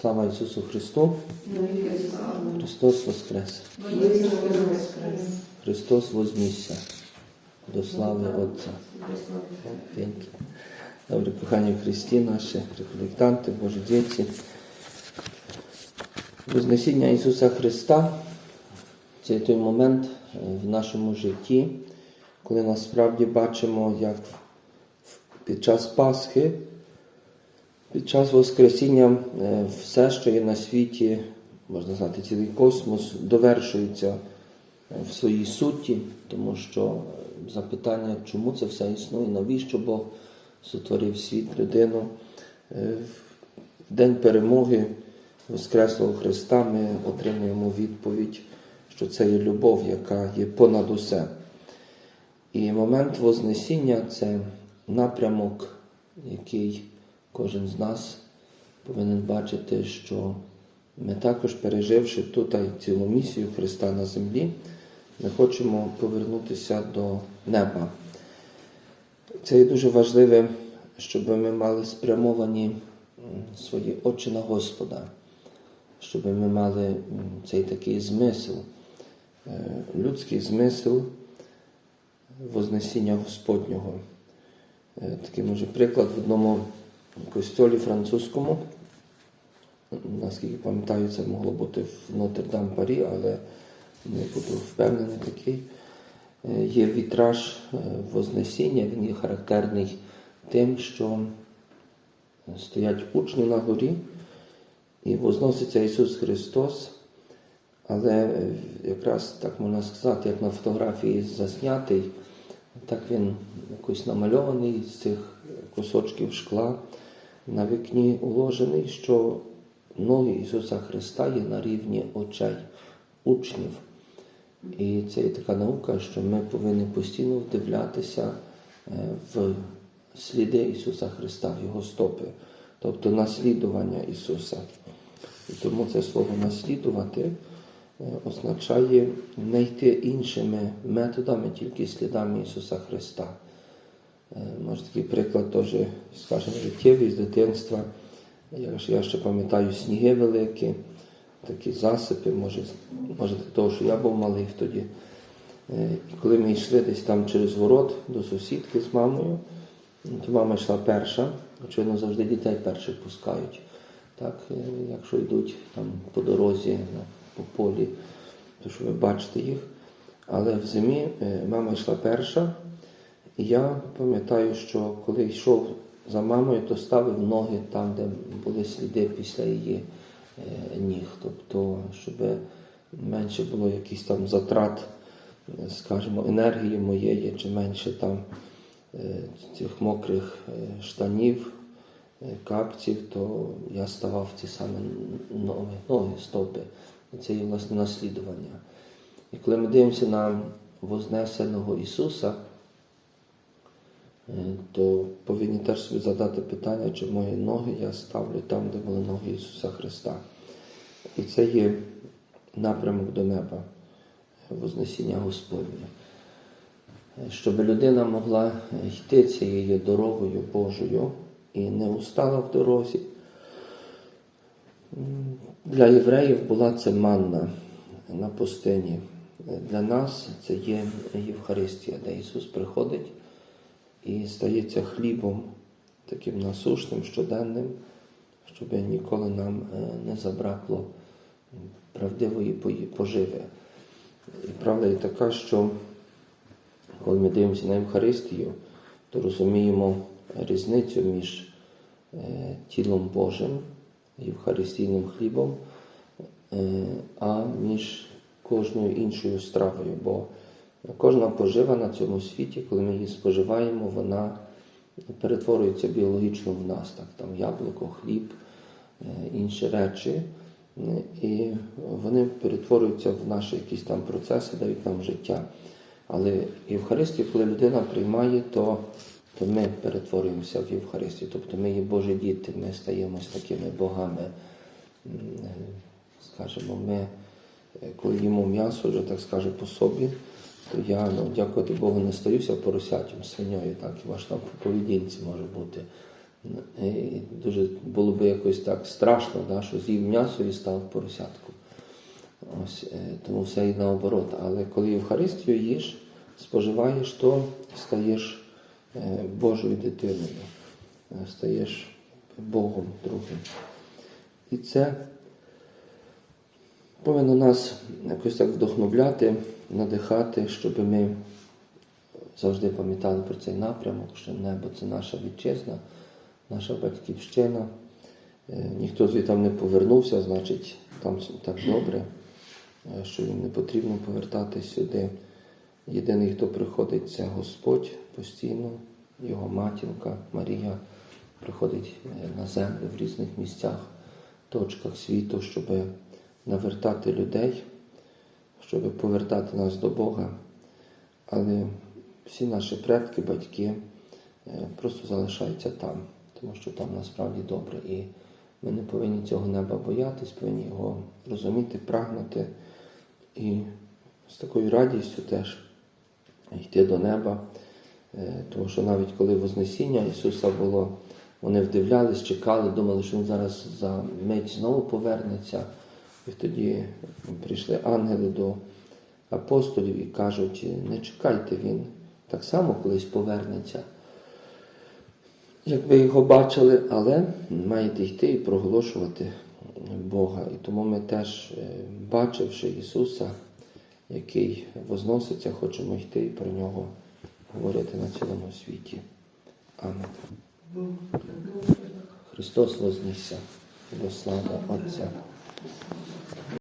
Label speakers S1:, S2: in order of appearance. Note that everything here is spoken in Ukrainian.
S1: Слава Ісусу Христу! Христос Воскрес! Христос вознісся до слави Отця. Добре, кохані в Христі, наші рефлектанти, Божі діти. Вознесіння Ісуса Христа це той момент е, в нашому житті, коли насправді бачимо, як під час Пасхи, під час Воскресіння е, все, що є на світі, можна сказати, цілий космос, довершується е, в своїй суті, тому що запитання, чому це все існує, навіщо Бог сотворив світ, людину. Е, В день перемоги Воскреслого Христа ми отримуємо відповідь, що це є любов, яка є понад усе. І момент Вознесіння це напрямок, який кожен з нас повинен бачити, що ми також, переживши тут цілу місію Христа на землі, ми хочемо повернутися до неба. Це є дуже важливе, щоб ми мали спрямовані свої очі на Господа, щоб ми мали цей такий змисел, е, людський змисел Вознесіння Господнього. Е, Такий може приклад в одному костьолі французькому. Наскільки пам'ятаю, це могло бути в Нотр-Дам Парі, але не буду впевнений такий. Е, Є вітраж е, Вознесіння, він є характерний тим, що стоять учні на горі і возноситься Ісус Христос, але е, якраз так можна сказати, як на фотографії заснятий, так він якось намальований з цих кусочків шкла на вікні уложений, що ноги Ісуса Христа є на рівні очей учнів. І це є така наука, що ми повинні постійно вдивлятися е, в сліди Ісуса Христа, в Його стопи, тобто наслідування Ісуса. І тому це слово наслідувати е, означає не йти іншими методами, тільки слідами Ісуса Христа. Е, Може такий приклад теж, скажімо, життєвий з дитинства. Я ще пам'ятаю сніги великі, такі засипи, може, може того, що я був малий тоді. Е, І коли ми йшли десь там через город до сусідки з мамою, то мама йшла перша, очевидно, завжди дітей перших пускають. Так, е, якщо йдуть там по дорозі, по полі, то що ви бачите їх. Але в зимі мама йшла перша, я пам'ятаю, що коли йшов за мамою, то ставив ноги там, де були сліди після її е, ніг. Тобто, щоб менше було якихось там затрат, скажімо, енергії моєї, чи менше там е, цих мокрих е, штанів, капців, то я ставав ці самі ноги, ноги стопи. Це є власне наслідування. І коли ми дивимося на Вознесеного Ісуса, то повинні теж собі задати питання, чи мої ноги я ставлю там, де були ноги Ісуса Христа. І це є напрямок до неба, е, Вознесіння Господнє. Е, Щоб людина могла йти цією дорогою Божою і не устала в дорозі. Для євреїв була це манна на пустині. Е, Для нас це є Євхаристія, де Ісус приходить і стається хлібом таким насушним, щоденним, щоб ніколи нам е, не забракло правдивої поживи. І правда є така, що коли ми дивимося на Євхаристію, то розуміємо різницю між е, тілом Божим, Євхаристійним хлібом, е, а між кожною іншою стравою. Бо кожна пожива на цьому світі, коли ми її споживаємо, вона перетворюється біологічно в нас. Так, там яблуко, хліб, е, інші речі. І вони перетворюються в наші якісь там процеси, дають нам життя. Але Євхаристію, коли людина приймає, то, то ми перетворюємося в Євхаристію. Тобто ми є Божі діти, ми стаємо з такими богами. Е, Скажімо, ми, е, коли їмо м'ясо, вже так скаже по собі, то я, ну, дякувати Богу, не стаюся поросятям, свиньою, так, і ваш там по поведінці може бути. І дуже було би якось так страшно, да, що з'їв м'ясо і став поросятку. Ось, е, тому все і наоборот. Але коли Євхаристію їш, споживаєш, то стаєш е, Божою дитиною, е, стаєш Богом другим. І це повинно нас якось так вдохновляти, надихати, щоб ми завжди пам'ятали про цей напрямок, що небо це наша вітчизна, наша батьківщина. Е, Ніхто звідти не повернувся, значить, там так добре, е, що їм не потрібно повертатись сюди. Єдиний, хто приходить, це Господь постійно, його матінка Марія приходить е, на землю в різних місцях, точках світу, щоб навертати людей, щоб повертати нас до Бога. Але всі наші предки, батьки е, просто залишаються там, тому що там насправді добре. І ми не повинні цього неба боятись, повинні його розуміти, прагнути і з такою радістю теж йти до неба. Е, Тому що навіть коли Вознесіння Ісуса було, вони вдивлялись, чекали, думали, що Він зараз за мить знову повернеться. І тоді прийшли ангели до апостолів і кажуть, не чекайте, він так само колись повернеться. Як ви його бачили, але маєте йти і проголошувати Бога. І тому ми теж, е, бачивши Ісуса, який возноситься, хочемо йти і про нього говорити на цілому світі. Амен. Христос вознісся до слави Отця.